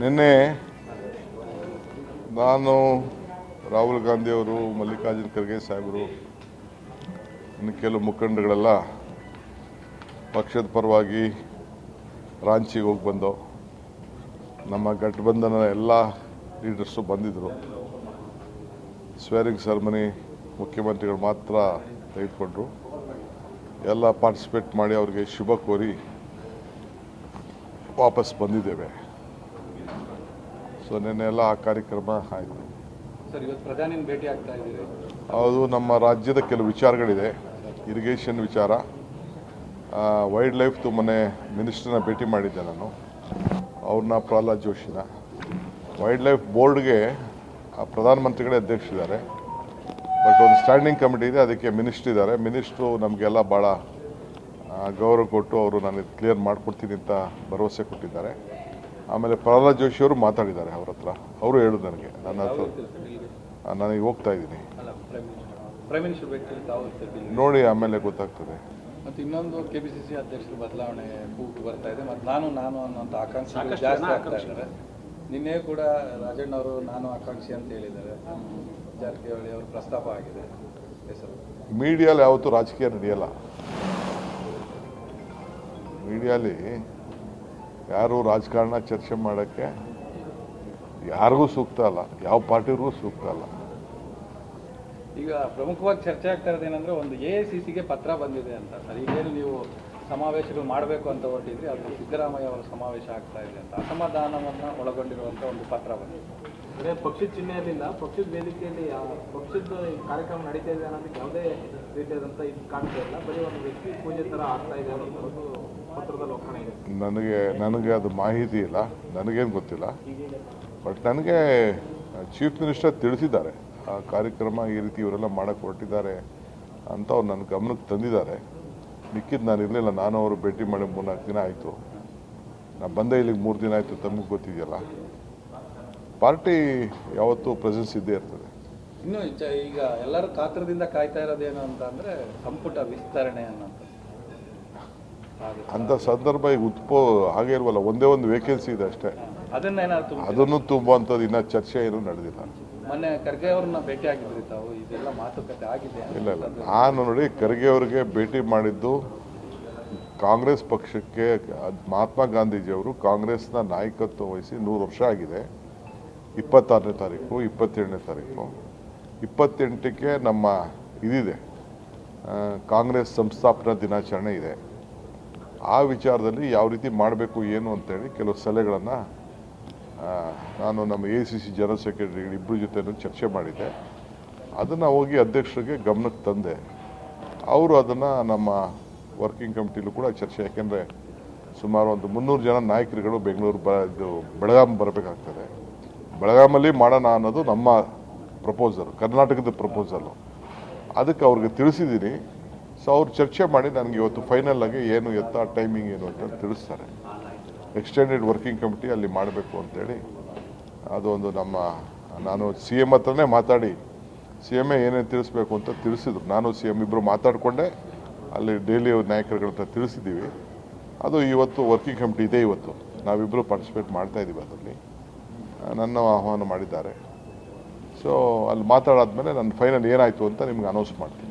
ನಿನ್ನೆ ನಾನು ರಾಹುಲ್ ಗಾಂಧಿಯವರು ಮಲ್ಲಿಕಾರ್ಜುನ್ ಖರ್ಗೆ ಸಾಹೇಬರು, ಇನ್ನು ಕೆಲವು ಮುಖಂಡಗಳೆಲ್ಲ ಪಕ್ಷದ ಪರವಾಗಿ ರಾಂಚಿಗೆ ಹೋಗಿ ಬಂದೋ ನಮ್ಮ ಗಠಬಂಧನ ಎಲ್ಲ ಲೀಡರ್ಸು ಬಂದಿದ್ದರು ಸ್ವೇರಿಂಗ್ ಸೆರೆಮನಿ ಮುಖ್ಯಮಂತ್ರಿಗಳು ಮಾತ್ರ ತೆಗೆದುಕೊಂಡ್ರು. ಎಲ್ಲ ಪಾರ್ಟಿಸಿಪೇಟ್ ಮಾಡಿ ಅವರಿಗೆ ಶುಭ ಕೋರಿ ವಾಪಸ್ ಬಂದಿದ್ದೇವೆ. ಸೊ ನಿನ್ನೆ ಎಲ್ಲ ಆ ಕಾರ್ಯಕ್ರಮ ಆಯಿತು. ಅದು ನಮ್ಮ ರಾಜ್ಯದ ಕೆಲವು ವಿಚಾರಗಳಿದೆ. ಇರಿಗೇಷನ್ ವಿಚಾರ. ವೈಲ್ಡ್ ಲೈಫ್ ಮೊನ್ನೆ ಮಿನಿಸ್ಟ್ರನ್ನ ಭೇಟಿ ಮಾಡಿದ್ದೆ ನಾನು. ಅವ್ರನ್ನ ಪ್ರಹ್ಲಾದ್ ಜೋಶಿನ. ವೈಲ್ಡ್ ಲೈಫ್ ಬೋರ್ಡ್ಗೆ ಆ ಪ್ರಧಾನಮಂತ್ರಿಗಳೇ ಅಧ್ಯಕ್ಷರಿದ್ದಾರೆ. ಬಟ್ ಒಂದು ಸ್ಟ್ಯಾಂಡಿಂಗ್ ಕಮಿಟಿ ಇದೆ ಅದಕ್ಕೆ ಮಿನಿಸ್ಟ್ರ್ ಇದ್ದಾರೆ. ಮಿನಿಸ್ಟ್ರು ನಮಗೆಲ್ಲ ಭಾಳ ಗೌರವ ಕೊಟ್ಟು ಅವರು ನಾನು ಕ್ಲಿಯರ್ ಮಾಡಿಕೊಡ್ತೀನಿ ಅಂತ ಭರವಸೆ ಕೊಟ್ಟಿದ್ದಾರೆ. ಆಮೇಲೆ ಪ್ರಹ್ಲಾದ್ ಜೋಶಿ ಅವರು ಮಾತಾಡಿದ್ದಾರೆ ಅವ್ರ ಹತ್ರ. ಅವರು ಹೇಳುದು ನನಗೆ. ನನ್ನ ಹತ್ರ ನನಗೆ ಹೋಗ್ತಾ ಇದ್ದೀನಿ. ಪ್ರೈಮ್ ಮಿನಿಸ್ಟರ್ ಪ್ರೈಮ್ ತಾವು ನೋಡಿ ಆಮೇಲೆ ಗೊತ್ತಾಗ್ತದೆ. ಮತ್ತು ಇನ್ನೊಂದು ಕೆ ಪಿ ಸಿ ಸಿ ಅಧ್ಯಕ್ಷರು ಬದಲಾವಣೆ ಕೂಗು ಬರ್ತಾ ಇದೆ. ಮತ್ತು ನಾನು ನಾನು ಅನ್ನೋಂಥ ಆಕಾಂಕ್ಷೆ ಜಾಸ್ತಿ ಆಗ್ತಾ ಇದ್ದಾರೆ. ನಿನ್ನೆ ಕೂಡ ರಾಜಣ್ಣ ಅವರು ನಾನು ಆಕಾಂಕ್ಷಿ ಅಂತ ಹೇಳಿದ್ದಾರೆ. ಜಾರಕಿಹೊಳಿ ಅವರು ಪ್ರಸ್ತಾಪ ಆಗಿದೆ. ಹೆಸರು. ಮೀಡಿಯಲ್ಲಿ ಯಾವತ್ತೂ ರಾಜಕೀಯ ನಡೆಯಲ್ಲ. ಮೀಡಿಯಲ್ಲಿ ಯಾರು ರಾಜಕಾರಣ ಚರ್ಚೆ ಮಾಡೋಕ್ಕೆ ಯಾರಿಗೂ ಸೂಕ್ತ ಅಲ್ಲ. ಯಾವ ಪಾರ್ಟಿಗೂ ಸೂಕ್ತ ಅಲ್ಲ. ಈಗ ಪ್ರಮುಖವಾಗಿ ಚರ್ಚೆ ಆಗ್ತಾ ಇರೋದು ಏನಂದ್ರೆ ಒಂದು ಎ ಐ ಸಿ ಸಿಗೆ ಪತ್ರ ಬಂದಿದೆ ಅಂತ ಸರ್. ಈಗೇನು ನೀವು ಸಮಾವೇಶಗಳು ಮಾಡಬೇಕು ಅಂತ ಹೊರಟಿದ್ರಿ ಅದು ಸಿದ್ದರಾಮಯ್ಯ ಅವರ ಸಮಾವೇಶ ಆಗ್ತಾ ಇದೆ ಅಂತ. ಅಸಮಾಧಾನವನ್ನು ಒಳಗೊಂಡಿರುವಂಥ ಒಂದು ಪತ್ರ ಬಂದಿದೆ. ಅದೇ ಪಕ್ಷದ ಚಿಹ್ನೆಯಲ್ಲಿಲ್ಲ. ಪಕ್ಷದ ವೇದಿಕೆಯಲ್ಲಿ ಯಾವ- ಪಕ್ಷದ ಈ ಕಾರ್ಯಕ್ರಮ ನಡೀತಾ ಇದೆ ಅನ್ನೋದಕ್ಕೆ ಯಾವುದೇ ರೀತಿಯಾದಂಥ ಇದು ಕಾಣ್ತಾ ಇಲ್ಲ. ಬರೀ ಒಂದು ವ್ಯಕ್ತಿ ಪೂಜೆ ಥರ ಆಗ್ತಾ ಇದೆ ಅನ್ನೋದು ನನಗೆ ನನಗೆ ಅದು ಮಾಹಿತಿ ಇಲ್ಲ. ನನಗೇನು ಗೊತ್ತಿಲ್ಲ. ಬಟ್ ನನಗೆ ಚೀಫ್ ಮಿನಿಸ್ಟರ್ ತಿಳಿಸಿದ್ದಾರೆ. ಆ ಕಾರ್ಯಕ್ರಮ ಈ ರೀತಿ ಇವರೆಲ್ಲ ಮಾಡಕ್ಕೆ ಹೊರಟಿದ್ದಾರೆ ಅಂತ ಅವ್ರು ನನ್ನ ಗಮನಕ್ಕೆ ತಂದಿದ್ದಾರೆ. ಮಿಕ್ಕಿದ್ದು ನಾನು ಇರಲಿಲ್ಲ. ನಾನು ಅವರು ಭೇಟಿ ಮಾಡಿ ಮೂರ್ನಾಲ್ಕು ದಿನ ಆಯಿತು. ನಾನು ಬಂದೆ ಇಲ್ಲಿಗೆ ಮೂರು ದಿನ ಆಯಿತು, ತಮಗೆ ಗೊತ್ತಿದೆಯಲ್ಲ. ಪಾರ್ಟಿ ಯಾವತ್ತೂ ಪ್ರೆಸೆನ್ಸ್ ಇದ್ದೇ ಇರ್ತದೆ. ಇನ್ನು ಈಗ ಎಲ್ಲರೂ ಕಾತರದಿಂದ ಕಾಯ್ತಾ ಇರೋದೇನು ಅಂತ ಅಂದರೆ ಸಂಪುಟ ವಿಸ್ತರಣೆ ಅನ್ನೋಂಥ ಹಾಗೆ. ಅಂಥ ಸಂದರ್ಭ ಈಗ ಉತ್ಪೋ ಹಾಗೆ ಇಲ್ವಲ್ಲ ಒಂದೇ ಒಂದು ವೇಕೆನ್ಸಿ ಇದೆ ಅಷ್ಟೇ. ಅದನ್ನು ತುಂಬುವಂಥದ್ದು ಇನ್ನೂ ಚರ್ಚೆ ಏನೂ ನಡೆದಿಲ್ಲ. ಮೊನ್ನೆ ಖರ್ಗೆ ಅವ್ರನ್ನ ಭೇಟಿ ಆಗಿದ್ರಿ ತಾವು ಇದೆಲ್ಲ ಮಾತುಕತೆ ಆಗಿದೆ ಇಲ್ಲ ಇಲ್ಲ. ನಾನು ನೋಡಿ ಖರ್ಗೆ ಅವರಿಗೆ ಭೇಟಿ ಮಾಡಿದ್ದು ಕಾಂಗ್ರೆಸ್ ಪಕ್ಷಕ್ಕೆ ಮಹಾತ್ಮ ಗಾಂಧೀಜಿಯವರು ಕಾಂಗ್ರೆಸ್ನ ನಾಯಕತ್ವ ವಹಿಸಿ ನೂರು ವರ್ಷ ಆಗಿದೆ. ಇಪ್ಪತ್ತಾರನೇ ತಾರೀಕು ಇಪ್ಪತ್ತೇಳನೇ ತಾರೀಕು. ಇಪ್ಪತ್ತೆಂಟಕ್ಕೆ ನಮ್ಮ ಇದಿದೆ. ಕಾಂಗ್ರೆಸ್ ಸಂಸ್ಥಾಪನಾ ದಿನಾಚರಣೆ ಇದೆ. ಆ ವಿಚಾರದಲ್ಲಿ ಯಾವ ರೀತಿ ಮಾಡಬೇಕು, ಏನು ಅಂತೇಳಿ ಕೆಲವು ಸಲಹೆಗಳನ್ನು ನಾನು ನಮ್ಮ A C C general secretary ಇಬ್ಬರ ಜೊತೆ ಚರ್ಚೆ ಮಾಡಿದ್ದೆ. ಅದನ್ನು ಹೋಗಿ ಅಧ್ಯಕ್ಷರಿಗೆ ಗಮನಕ್ಕೆ ತಂದೆ. ಅವರು ಅದನ್ನು ನಮ್ಮ ವರ್ಕಿಂಗ್ ಕಮಿಟಿಲೂ ಕೂಡ ಚರ್ಚೆ, ಯಾಕೆಂದರೆ ಸುಮಾರು ಒಂದು ಮುನ್ನೂರು ಜನ ನಾಯಕರುಗಳು ಬೆಂಗಳೂರು ಬ, ಇದು ಬೆಳಗಾಮ್ ಬರಬೇಕಾಗ್ತದೆ. ಬೆಳಗಾಮಲ್ಲಿ ಮಾಡೋಣ ಅನ್ನೋದು ನಮ್ಮ ಪ್ರಪೋಸಲ್, ಕರ್ನಾಟಕದ ಪ್ರಪೋಸಲ್ಲು ಅದಕ್ಕೆ ಅವ್ರಿಗೆ ತಿಳಿಸಿದ್ದೀನಿ. ಸೊ ಅವ್ರು ಚರ್ಚೆ ಮಾಡಿ ನನಗೆ ಇವತ್ತು ಫೈನಲ್ ಆಗಿ ಏನು ಎತ್ತ ಟೈಮಿಂಗ್ ಏನು ಅಂತ ತಿಳಿಸ್ತಾರೆ. ಎಕ್ಸ್ಟೆಂಡೆಡ್ ವರ್ಕಿಂಗ್ ಕಮಿಟಿ ಅಲ್ಲಿ ಮಾಡಬೇಕು ಅಂತೇಳಿ ಅದೊಂದು ನಮ್ಮ, ನಾನು ಸಿ ಎಂ ಹತ್ರನೇ ಮಾತಾಡಿ ಸಿ ಎಂ ಏನೇನು ತಿಳಿಸ್ಬೇಕು ಅಂತ ತಿಳಿಸಿದ್ರು. ನಾನು ಸಿ ಎಂ ಇಬ್ಬರು ಮಾತಾಡಿಕೊಂಡೆ, ಅಲ್ಲಿ ಡೈಲಿ ನಾಯಕರುಗಳ ಹತ್ರ ತಿಳಿಸಿದ್ದೀವಿ. ಅದು ಇವತ್ತು ವರ್ಕಿಂಗ್ ಕಮಿಟಿ ಇದೆ ಇವತ್ತು. ನಾವಿಬ್ಬರು ಪಾರ್ಟಿಸಿಪೇಟ್ ಮಾಡ್ತಾ ಇದ್ದೀವಿ ಅದರಲ್ಲಿ. ನನ್ನ ಆಹ್ವಾನ ಮಾಡಿದ್ದಾರೆ. ಸೊ ಅಲ್ಲಿ ಮಾತಾಡಾದ್ಮೇಲೆ ನನ್ನ ಫೈನಲ್ ಏನಾಯಿತು ಅಂತ ನಿಮ್ಗೆ ಅನೌನ್ಸ್ ಮಾಡ್ತೀನಿ.